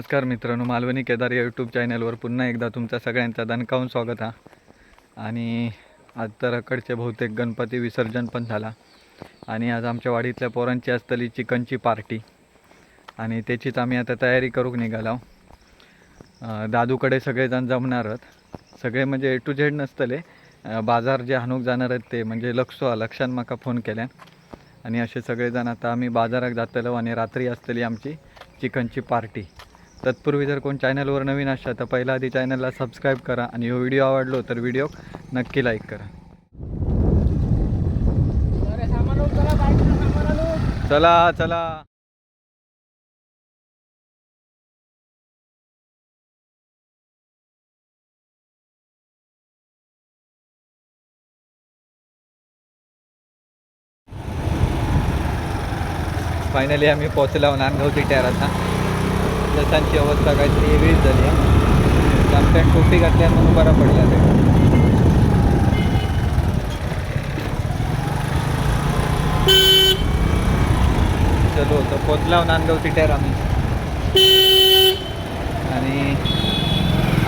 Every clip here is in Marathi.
नमस्कार मित्रांनो मालवणी केदार या यूट्यूब चॅनलवर पुन्हा एकदा तुमचा सगळ्यांचा दणकावून स्वागत हा. आणि आज तर अकडचे बहुतेक गणपती विसर्जन पण झाला. आणि आज आमच्या वाडीतल्या पोरांची असतली चिकनची पार्टी. आणि त्याचीच आम्ही आता तयारी करूक निघालो. दादूकडे सगळेजण जमणार आहेत. सगळे म्हणजे ए टू झेड नसतले. बाजार जे हाणूक जाणार आहेत ते म्हणजे लक्षो लक्षान म्हाका फोन केल्यान. आणि असे सगळेजण आता आम्ही बाजारात जातलो आणि रात्री असतली आमची चिकनची पार्टी. तत्पूर्वी जर कोण चॅनलवर नवीन असाल तर पहिला आधी चॅनलला सबस्क्राईब करा आणि हो व्हिडिओ आवडलो तर व्हिडिओ नक्की लाईक करा. चला चला. फायनली आम्ही पोचलो नांदगावची टेर आता. लसांची अवस्था काहीतरी वेगळीच झाली आहे आमच्या टोपी घातल्या म्हणून बरं पडला ते. चलो तर पोचला नांदगाव टेर आम्ही. आणि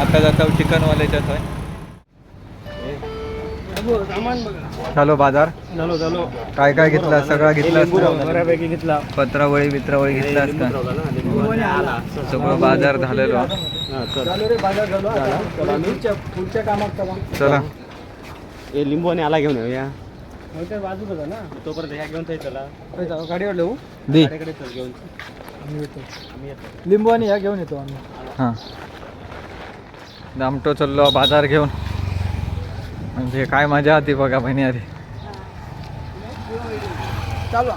आता जाता चिकनवाल्याच्याच आहे चालो बाजार. झालो झालो. काय काय घेतला? सगळा घेतला बऱ्यापैकी घेतला. पत्रावळी बित्रावळी घेतला असता. सगळं बाजार झालेलो. हा. झालो रे बाजार झालो. आता पुढच्या पुढच्या कामात चला चला. हे लिंबू आणि आला घेऊन येऊया. त्या बाजूक होता ना. तोपर्यंत ह्या घेऊन चला गाडीवर गाडीकडे घेऊन. आम्ही येतो. आम्ही येतो. लिंबू आणि ह्या घेऊन येतो आम्ही. हां. दामटो चाललो बाजार घेऊन. म्हणजे काय मजा होती बघा बहिणी आधी. चालू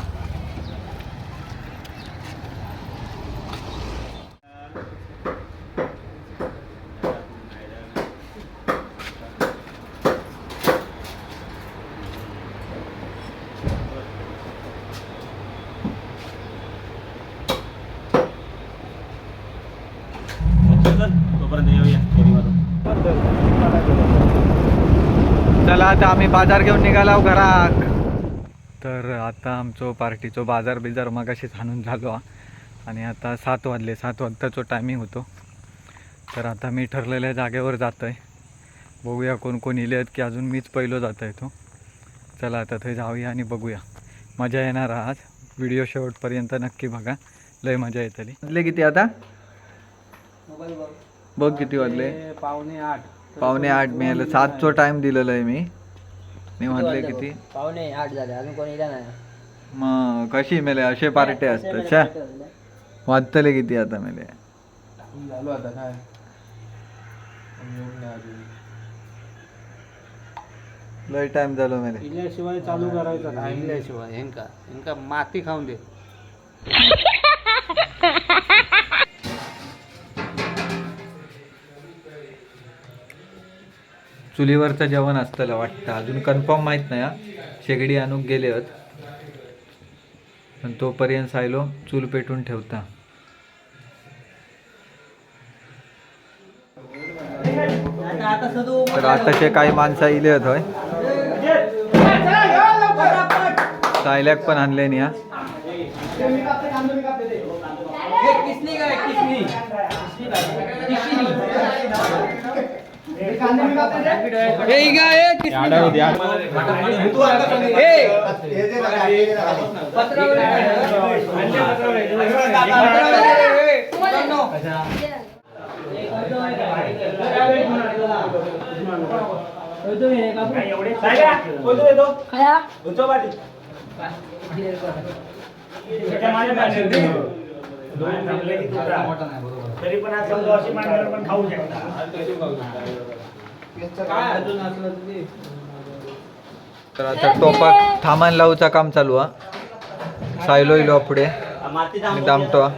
तोपर्यंत येऊया. चला आता आम्ही बाजार घेऊन निघालो घराक तर आता आमचो पार्टीचो बाजार बिजार मगाशीच आणून झालो. आणि आता सात वाजले सात वाजताचो टायमिंग होतो. तर आता मी ठरलेल्या जागेवर जातो आहे बघूया कोण कोण इले आहेत की अजून मीच पहिलो जात आहे तो. चला आता ते जाऊया आणि बघूया. मजा येणार आज. व्हिडिओ शेवटपर्यंत नक्की बघा. लय मजा येतली. वाजले किती आता? बघ किती वाजले. पावणे आठ. पावणे आठ मिळालं. सातचो टाइम दिलेला आहे मी मी म्हटले किती? पाहुणे आठ झाले. अजून कोणी इला नाही. मग कशी मेले? असे पार्टे असतात. छा. वाजतले किती आता मेले? झालो आता काय? लय टाइम झालो मेले. इल्याशिवाय चालू करायचं नाही. इल्याशिवाय. हेंका हेंका माती खाऊन दे. चुलीवरचं जेवण असतं वाटतं. अजून कन्फर्म माहीत नाही हा. शेगडी आणूक गेले आहेत. पण तोपर्यंत सायलो चूल पेटून ठेवता. तर आताचे काही माणसं इले आहेत होय. सायल्याक पण आणले नाही हा. तरी पण आज समजा अशी मांडणार पण खाऊ शकता. तर. आता टोपाक थामान लावूचा काम चालू हा. सायलो इलो पुढे आणि दामटो. हा.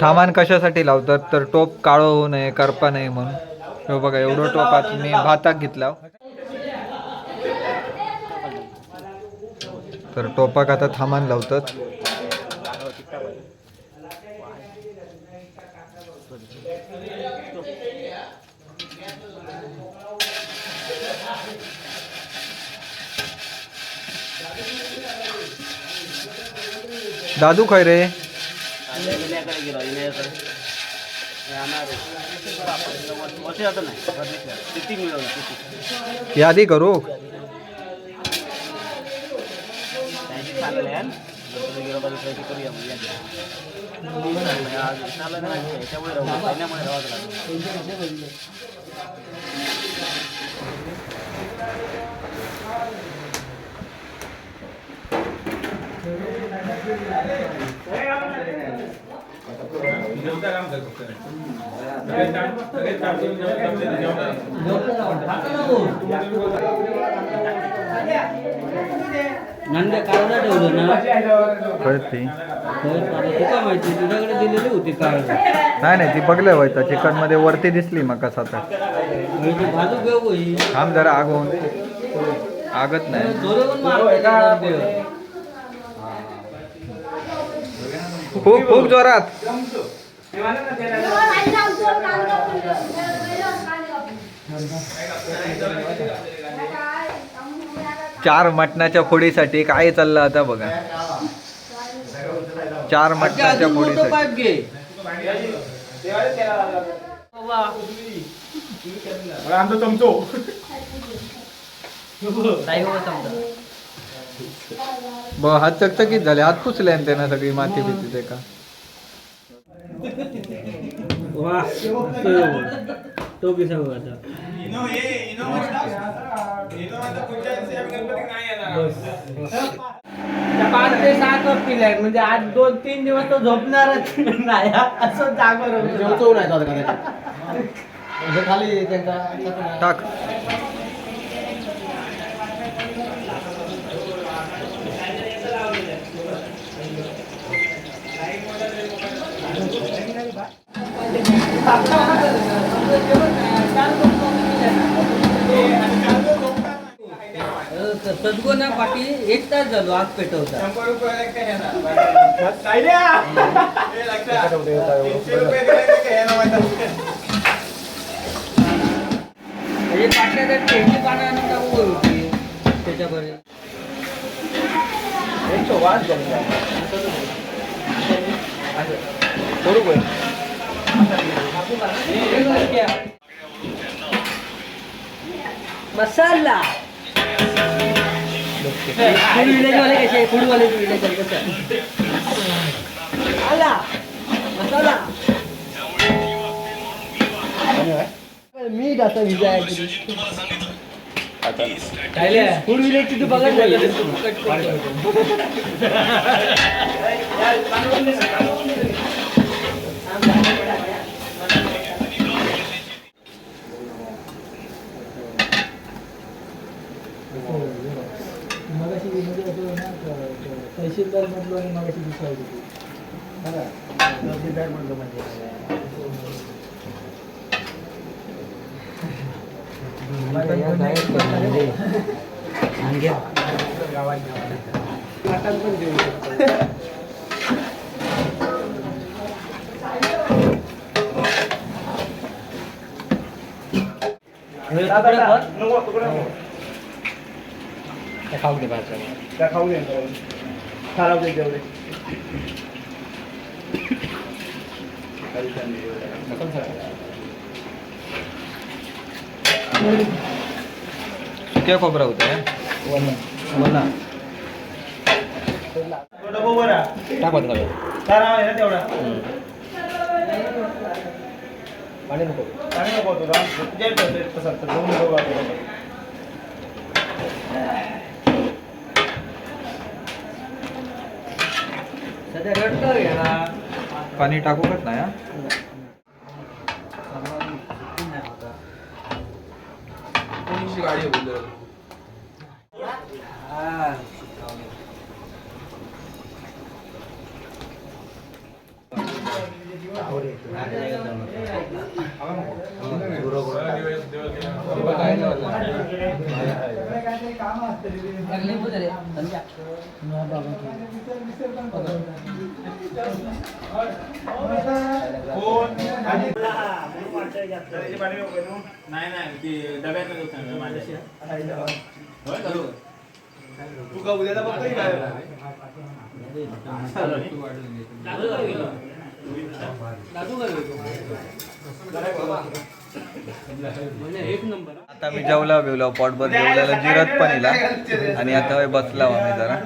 थामान कशासाठी लावतात? तर टोप काळो होऊ नये करपा नये म्हणून. हे बघा एवढं टोप आता मी भाताक घेतला तर टोपाक आता थामान लावतात. दादू खय रे? यादी करू? त्यांची चाललं आहे गणपती गेलो पाहिजे ट्रेकिंग करूया मग या. आज चाललं नाही त्याच्यामुळे राहू पहिल्यामुळे राहावं लागलं काढला ठेवलं ना? कळती. तुका माहिती? तुझ्याकडे दिलेली होती काळ नाही नाही ती बघलं व्हायचं चिकनमध्ये वरती दिसली मग कसा तर घेऊ होई थांब जरा आग होऊन आगत नाही. मारतो खूप खूप जोरात. चार मटणाच्या फोडीसाठी काय चाललं आता बघा. चार मटणाच्या फोडीसाठी. आमचा चमचो. ब हात चकचकीत झाले. हात पुसले आणि त्यानं सगळी माती बिती ते का पाच ते सात वरती आहे म्हणजे आज दोन तीन दिवस तो झोपणारच नाही. असं जागर जेवतो नाही तो आता कदाचित. खाली त्यांचा टाक. सदगोना पाठी एक तास झालो आग पेटवता. म्हणजे पाटल्या तर टेंडी पानं आणून टाकू होती त्याच्यापर्यंत. मसाला फूड विलेज वाले कसे फूड वाले विलेज वाले कसं आला मसाला मीठ असं विजय फूड विलेजची तू बघत नाही तहसीलदार मधलो आणि मगाशी दुसरा होती तहसीलदार मधलो खाऊ दे बाहेरच्या खाऊ दे. खराब दे तेवढे सुक्या खोबरा होता वला तो डबो बरा टाक होतं सगळं काय नाव आहे ना तेवढा पाणी नको पाणी नको तुला जे ठेवते तसं तर दोन डबो वापरतो. सध्या रट्ट घ्या पाणी टाकू कत नाही हा? नाही नाही ती डब्यात माझ्याशी तू का? उद्याला बघतोय काय म्हणजे एक आता मी जेवला बिवला पोटभर जेवल्याला जिरत पण इला आणि आता बसला आम्ही जरा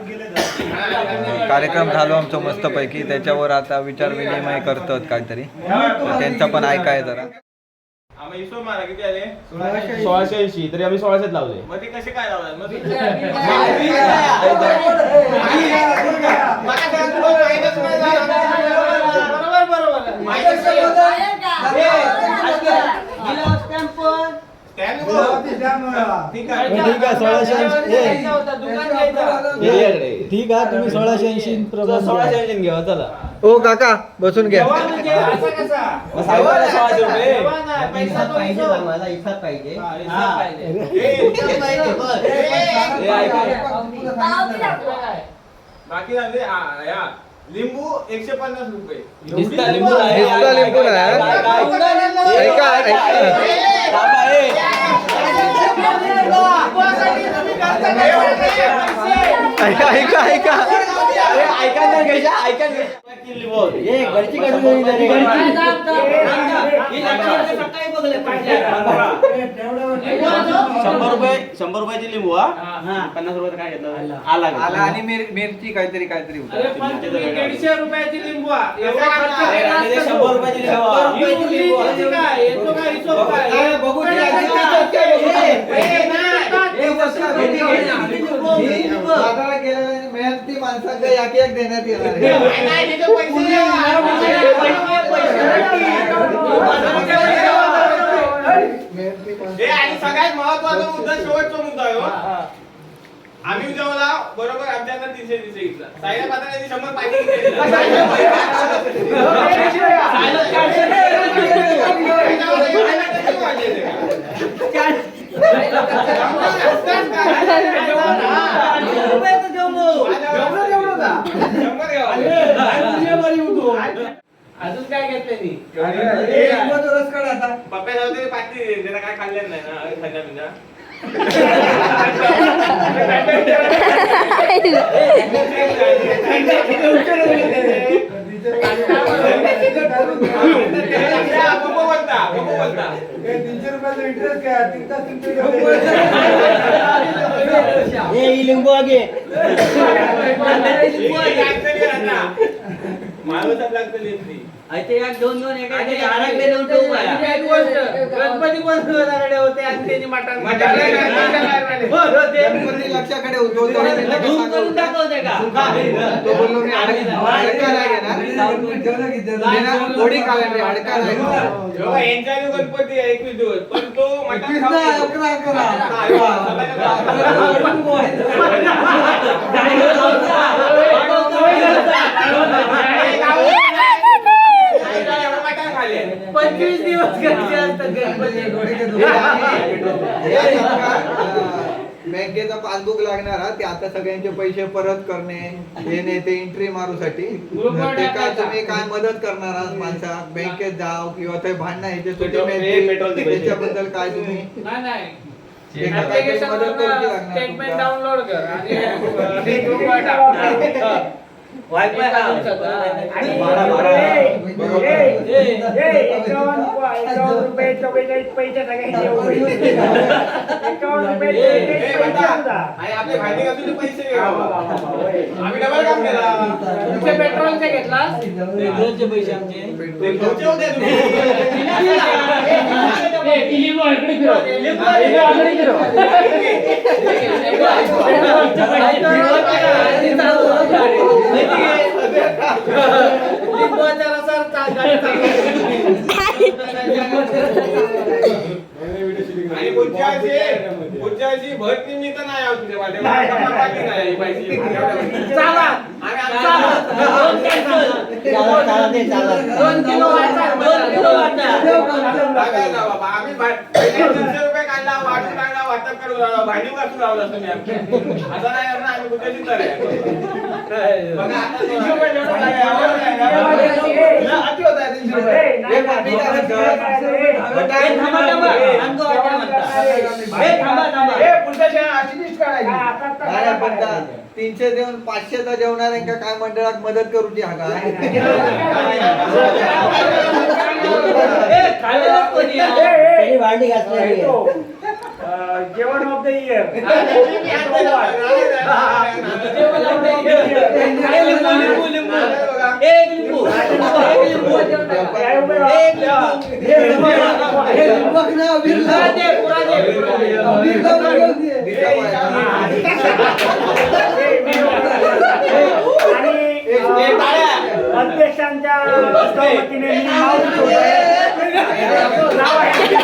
कार्यक्रम झालो आमचा मस्तपैकी त्याच्यावर आता विचार विनिमय करतात काहीतरी तर त्यांचा पण ऐकाय जरा सोळाशे ऐंशी तरी आम्ही सोळाशेच लावले मग ते कसे काय लावले ठीक आहे सोळाशे ऐंशी ठीक आहे तुम्ही सोळाशे ऐंशी सोळाशे ऐंशी घेऊ चला ओ काका बसून घ्या सोळाशे रुपये मला इथं पाहिजे हे. बाकी. लिंबू एकशे पन्नास रुपये नुसता लिंबू आहे. नुसता लिंबू आहे. ऐका, ऐका. ऐका ऐका. ऐका ऐका ना घ्यायच्या, ऐका घरची. ही. शंभर रुपये शंभर रुपयाची लिंबू हा. पन्नास रुपये काय घेतलं? आला. आला आणि मिर- मिरची काहीतरी काहीतरी होतं. दीडशे रुपयाची लिंबू शंभर रुपयाची लिंबू ए, बघू दे, आधी बाजारात गेलेल्या मेहनती माणसांना एक एक देण्यात येणार आहे. माणसं. आणि सगळ्यात महत्त्वाचा मुद्दा शेवटचा मुद्दा आहे हो. आम्ही जेवला बरोबर आमच्या तीनशे तीनशे घेतला. साईला पात्राने शंभर पाहिजे. अजून काय घेतलं रस काढ आता. पप्पा जाऊ दे पाठी त्याला काय खाल्लेलं नाही ना तीनशे रुपयाचा इंटरेस्ट काय तीन तास तुमचे ए, ही लिंबू आगे माणूस लागतं ते. एक दोन दोन एक एक आराखडे देऊन ठेवू बाया. गणपती पण होते आणि त्यांनी मटण गणपती लक्षाकडे होतो तो मी लगेच धूम करून सांगतो. दाखवते का? तो बोललो मी अडक- अडका नाही घेणार. देणार, थोडी काढणार रे, अडका नाही घेणार. जेव्हा यांच्या आधी गणपती आहे एकवीस दिवस. पण तो मटण एकवीस खाऊ नाही, नको. अकरा, अकरा. हा, हा, एवढं मटण खाल्ले. पंचवीस दिवस घरचे असतात गणपती हे आहे, हे आहे का, अं, बँकेचा पासबुक लागणार हा, ते आता सगळ्यांचे पैसे परत करणे येणे ते एंट्री मारूसाठी. ते काय. तुम्ही काय मदत करणार आहात माणसा? बँकेत जाव किंवा ते भांडणं ह्याचे सुट्टी. त्याच्याबद्दल काय तुम्ही? नाही नाही. मदत लागणार वायफाय पेट्रोलचे घेतलास पेट्रोलचे पैसे आमचे ते घरचे होते तुम्ही. लिंबूच्या रसावर चा- गाडी आणि पुढच्या वर्षी पुढच्या वर्षी भट निमित्त नाही आहोत तुझ्या वाटे. पाठी नाही पैसे. चाला. दोन किलो वाटा दोन किलो वाटा. आम्ही काढला, वाटप करून लावला, भांडी लावला तुम्ही. आता नाही आम्ही कुठे. बघा, आता तीनशे रुपये जेवढं लागले, एवढं नाही. ना, अति होत आहे तीनशे रुपये. हे भांडी घालत घर. ए, थांबा, थांबा. आणतो वाटा म्हणता. ए, थांबा थांबा ए, पुढच्या क्षणाला अशी लिस्ट काढायची काय आता आता नाही, काय पण त्या करायचं? तीनशे देऊन पाचशेचा जेवणाऱ्यांका काय मंडळात मदत करूची हा काय ए, कोणी? त्यांनी भांडी घातलेली आहे. येतो. अं, जेवण ऑफ द इयर. हे ना, बिर्ला. बिर्ला दे. अध्यक्षांच्या वतीने मी नाव सुचवतोय. नाव आहे.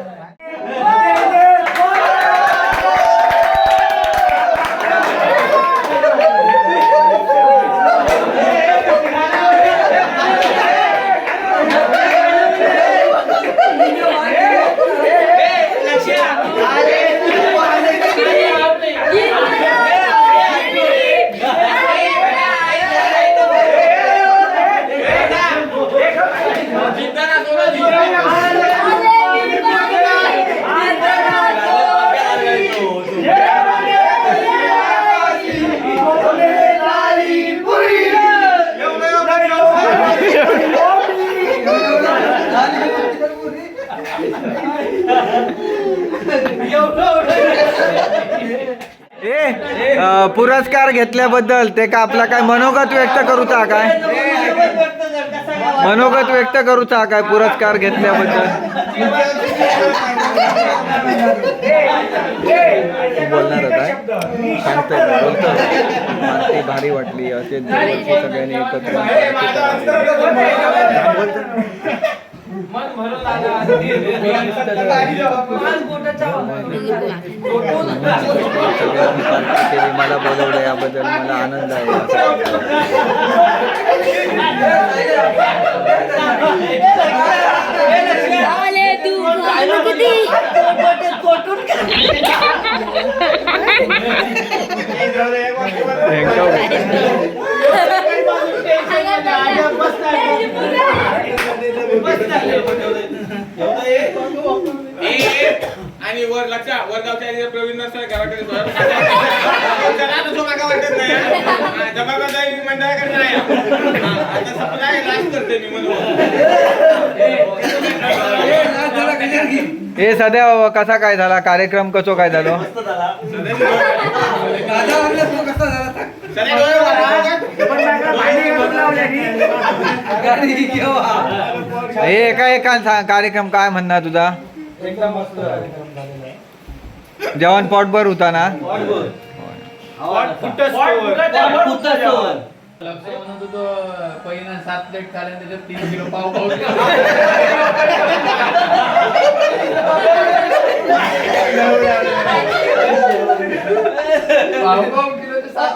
घेतल्याबद्दल ते का आपला काय मनोगत व्यक्त करूचा काय? मनोगत व्यक्त करूचा काय पुरस्कार घेतल्याबद्दल? बोलणार होता सांगतोय बोलतो ती भारी वाटली. असे सगळ्यांनी एकत्र ए, माझं अस्तर कसं बोलतो? मन भरून मला बोलवलं याबद्दल मला आनंद आहे. आणि वर लक्षात वरगावच्या आणि प्रवीण नसतं मागा वाटत नाही हा, जबाबदारी मंडळाकडे नाही हा, आता सप्लाय लास्ट करते मी म्हणून. हे सध्या कसा काय झाला? कार्यक्रम कसो काय झालो? हे एका एका कार्यक्रम काय म्हणणार तुझा? एकदम मस्त. कार्यक्रम झालेला आहे. जेवण पोटभर होता ना पहिला सात प्लेट त्याच्यात तीन किलो पाव पाव पाव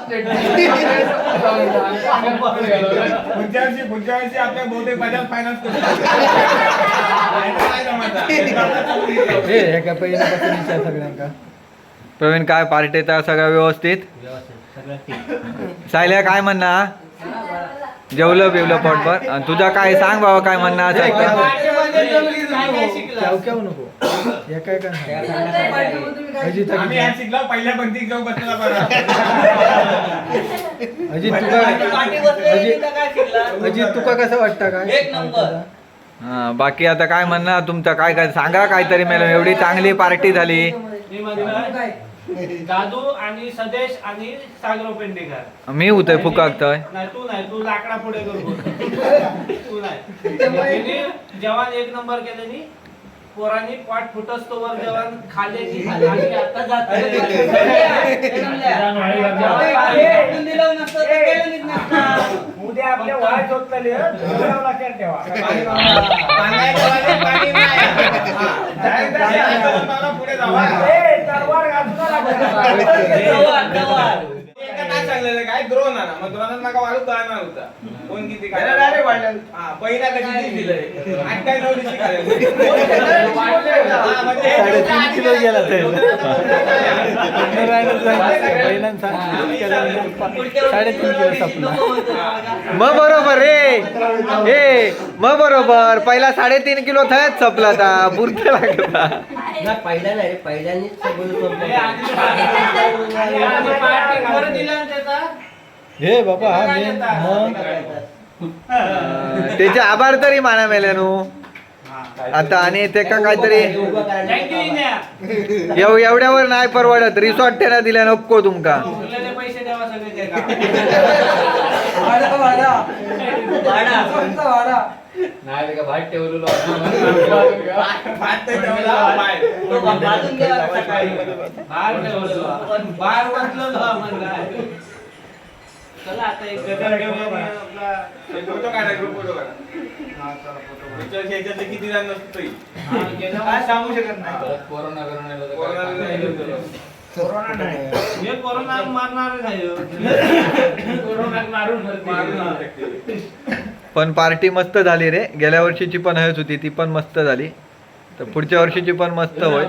पाव किलोचे सात प्लेट पुढच्या वर्षी पुढच्या वर्षी आपल्या बहुतेक बजाज फायनान्स करतो हे एका पहिल्यापासून विचार सगळ्यांका? प्रवीण काय पार्टीचा सगळं व्यवस्थित? सायल्या काय म्हणणार जेवलं बिवलं पोटभर. आणि तुझा काय सांग बाबा काय म्हणणं अजित आम्ही अजित. आज शिकलो पहिल्या पंक्तीत जाऊ बसला बरं. अजित तुका अजित? अजित कसं वाटतं काय? एक नंबर. हा, बाकी आता काय म्हणणं तुमचं काय काय सांगा काहीतरी मॅडम. एवढी चांगली पार्टी झाली. मी म्हणलं, दादू आणि सदेश आणि सागरो पेंडेकर. मी होतोय फुकाकतोय नाही तू नाही तू लाकडा पुढे करू. तू नाही. एक नंबर केल्यानी पोरांनी पाठ फुटस तोवर जवान खाले आणि आता जातोय. ए, दिलं नसतं तर केलं नीट नसतं. उद्या आपल्या वाय झोपतले लक्षात ठेवा पुढे जावा काय सांगलेलं काय द्रोण आणा मग द्रोणात नका वाढू कळणार होता. कोण किती काय त्याला direct वाढलं. हा पहिला कशी दिलंय काय. हा, मग ते- साडेतीन किलो गेला ते. साडेतीन किलो संपला मग बरोबर रे. ए मग बरोबर. पहिला साडेतीन किलो थयच संपला आता. पुरते लागला. रे. पहिल्यांनीच सगळं हे आधी हे आधी ना त्याचा हे बाबा? त्याचे आभार तरी माना मेल्यानु. आता आणि ते का काहीतरी एव एवढ्यावर नाही परवडत. रिसॉर्ट त्यांना दिल्या नको तुमका. उरलेले पैसे नाही ते का भात ठेवलेलो भात तर ठेवला, बाय. तो बाजून गेला सकाळी. बाहेर ठेवलं. बाहेर वाचलं ना म्हणलं. चला आता एक गजर घेऊया आणि आपला एक फोटो काढा ग्रुप फोटो काढा याच्यावर- याच्यातले किती जण नसतोय हा, गेल्या काय सांगू शकत नाही परत कोरोना करून आलो तर कोरोना काय नाही सांगू? गेलो. कोरोना नाही हे कोरोना मारणार नाही कोरोना मारून मारून. पण पार्टी मस्त झाली रे. गेल्या वर्षीची पण हयच होती ती पण मस्त झाली. तर पुढच्या वर्षीची पण मस्त होय.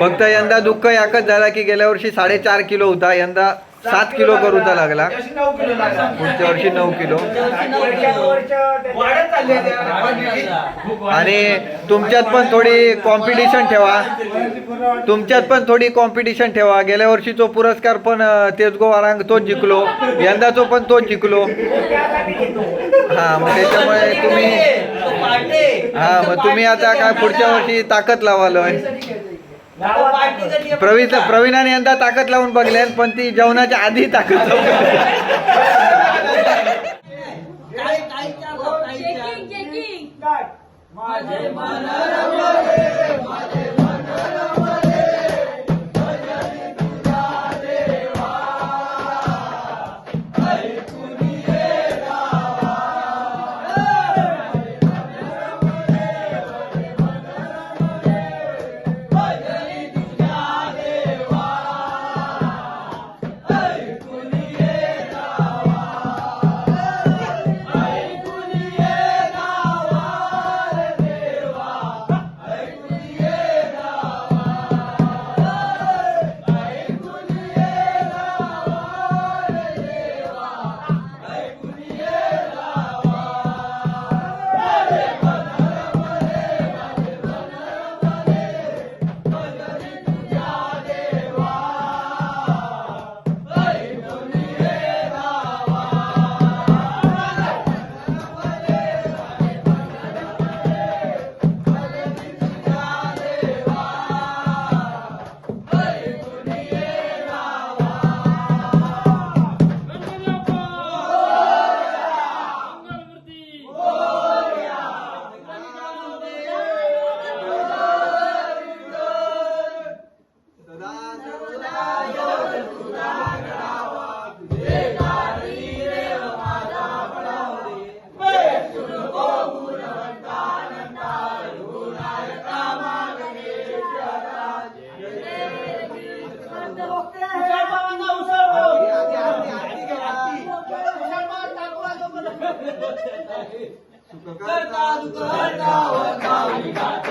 फक्त यंदा दुःख एकच झाला की गेल्या वर्षी साडेचार किलो होता. यंदा सात किलो करूचा लागला. लागला पुढच्या वर्षी नऊ किलो. आणि तुमच्यात पण थोडी कॉम्पिटिशन ठेवा. तुमच्यात पण थोडी कॉम्पिटिशन ठेवा. गेल्या वर्षीचो पुरस्कार पण अं, तेच गोवारांग जिंकलो. यंदाचो पण तो जिंकलो. हा मग त्याच्यामुळे तुम्ही हा मग तुम्ही आता काय पुढच्या वर्षी ताकद लावालोय. आहे? प्रवीण प्रवीणाने यंदा ताकद लावून बघले पण ती जेवणाच्या आधी ताकद लावून Cantado, canta, canta, canta, canta,